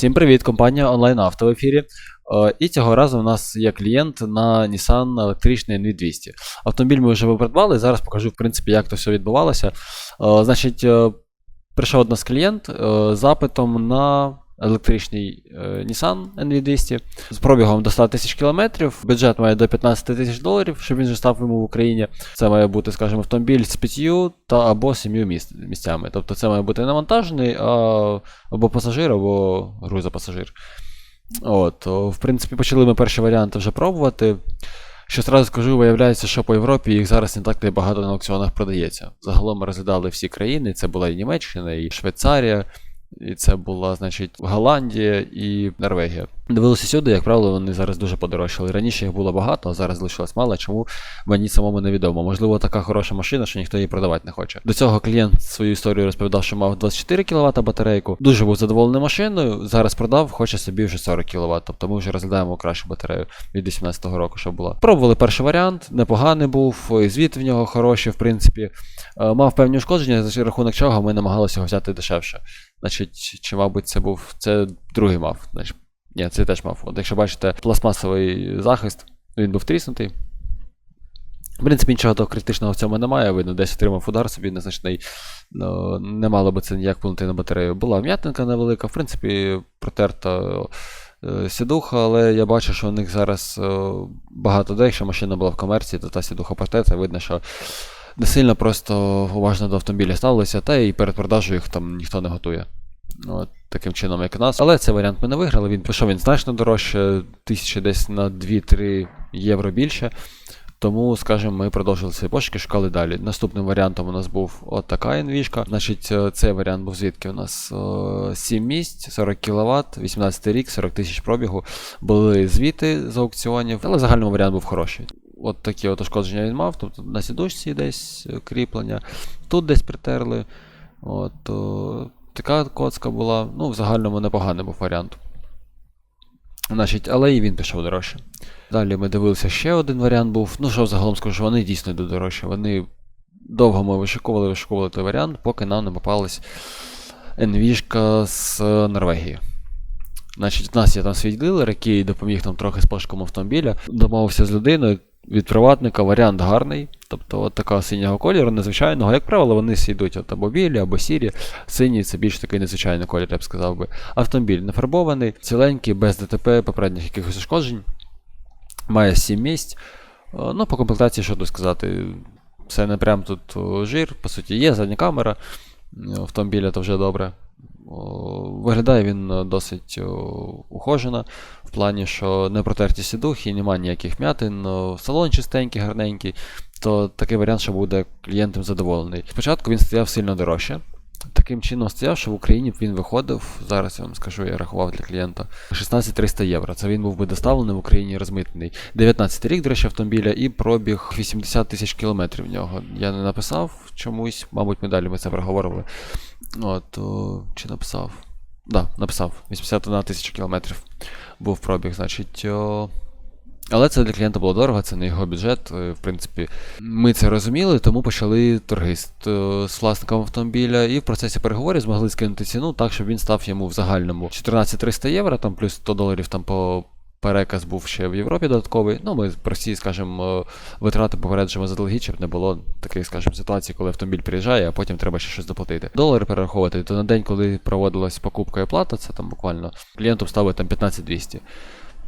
Всім привіт, компанія онлайн Авто в ефірі. Е, І цього разу у нас є клієнт на Nissan електричний NV200. Автомобіль ми вже придбали. Зараз покажу, в принципі, як то все відбувалося. Е, Значить, е, прийшов до нас клієнт з запитом на електричний е, Nissan NV200 з пробігом до 100 тисяч кілометрів. Бюджет має до 15 тисяч доларів, щоб він вже став йому в Україні. Це має бути, скажімо, автомобіль з п'ятью та або сім'ю місцями. Тобто це має бути не вантажний, а або пасажир, або грузопасажир. От, в принципі, почали ми перші варіанти вже пробувати. Що зразу скажу, виявляється, що по Європі їх зараз не так багато на аукціонах продається. Загалом ми розглядали всі країни, це була і Німеччина, і Швейцарія, і це була, значить, Голландія і Норвегія. Дивилися сюди, як правило, вони зараз дуже подорожчали. Раніше їх було багато, а зараз залишилось мало. Чому мені самому невідомо. Можливо, така хороша машина, що ніхто її продавати не хоче. До цього клієнт свою історію розповідав, що мав 24 кВт батарейку. Дуже був задоволений машиною. Зараз продав, хоче собі вже 40 кВт. Тобто ми вже розглядаємо кращу батарею від 18-го року, що була. Пробували перший варіант, непоганий був, звіт в нього хороший, в принципі. Е, Мав певні ушкодження, за рахунок чого ми намагалися його взяти дешевше. Значить, чи, мабуть, це був це другий мав. Значить, ні, це теж мав. От якщо бачите, пластмасовий захист, він був тріснутий. В принципі, нічого того критичного в цьому немає. Видно, десь отримав удар собі незначний. Ну, не мало би це ніяк вплинути на батарею. Була вм'ятинка невелика, в принципі, протерта е, сідуха, але я бачу, що у них зараз е, багато де, якщо машина була в комерції, то та сідуха протерта, видно, що не сильно просто уважно до автомобіля ставилися, та і перед продажею їх там ніхто не готує. От, таким чином, як у нас. Але цей варіант ми не виграли. Він пішов він значно дорожче, тисячі десь на 2-3 євро більше. Тому, скажімо, ми продовжили свої пошуки, шукали далі. Наступним варіантом у нас був от така інвішка. Значить, е, цей варіант був звідки у нас е, 7 місць, 40 кВт, 18 рік, 40 тисяч пробігу. Були звіти з аукціонів, але в загальному варіант був хороший. От такі от ушкодження він мав, тобто на сідушці десь е, кріплення, тут десь притерли. От, така коцка була. Ну, в загальному непоганий був варіант. Значить, але і він пішов дорожче. Далі ми дивилися ще один варіант був. Ну, що взагалом скажу, що вони дійсно йдуть дорожче. Вони довго ми вишикували, вишикували той варіант, поки нам не попалась NV з Норвегії. Значить, у нас є там свій дилер, який допоміг нам трохи з пошуком автомобіля. Домовився з людиною від приватника, варіант гарний. Тобто от така синього кольору, незвичайного. Як правило, вони всі йдуть от або білі, або сірі. Синій це більш такий незвичайний колір, я б сказав би. Автомобіль не фарбований, ціленький, без ДТП, попередніх якихось ушкоджень. Має 7 місць. Е, Ну, по комплектації, що тут сказати, це не прям тут жир, по суті, є задня камера е, автомобіля, то вже добре. О, Виглядає він е, досить ухожено, в плані, що не протерті сідухи, немає ніяких м'ятин, салон чистенький, гарненький, то такий варіант, що буде клієнтом задоволений. Спочатку він стояв сильно дорожче. Таким чином стояв, що в Україні він виходив, зараз я вам скажу, я рахував для клієнта 16 300 євро. Це він був би доставлений в Україні розмитний. 19 рік, до речі, автомобіля, і пробіг 80 тисяч кілометрів в нього. Я не написав чомусь, мабуть, ми далі ми це проговорили. От, о, чи написав? Да, написав. 81 тисяча кілометрів був пробіг, значить. О... Але це для клієнта було дорого, це не його бюджет. е, В принципі, ми це розуміли, тому почали торги з, е, з власником автомобіля і в процесі переговорів змогли скинути ціну так, щоб він став йому в загальному 14 300 євро, там плюс 100 доларів там по. Переказ був ще в Європі додатковий. Ну, ми прості, скажімо, витрати попереджуємо заздалегідь, щоб не було таких, скажімо, ситуації, коли автомобіль приїжджає, а потім треба ще щось доплатити. Долари перераховувати, то на день, коли проводилась покупка і плата, це там буквально клієнту ставить там 15-200.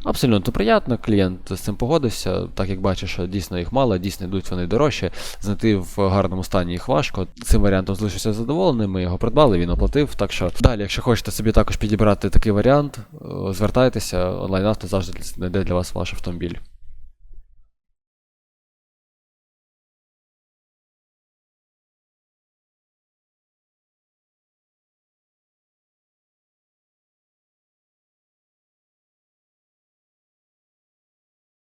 Абсолютно приємно, клієнт з цим погодився, так як бачиш, що дійсно їх мало, дійсно йдуть вони дорожче. Знайти в гарному стані їх важко. Цим варіантом залишився задоволений, ми його придбали, він оплатив. Так що далі, якщо хочете собі також підібрати такий варіант, е, звертайтеся, онлайн авто завжди знайде для вас ваш автомобіль.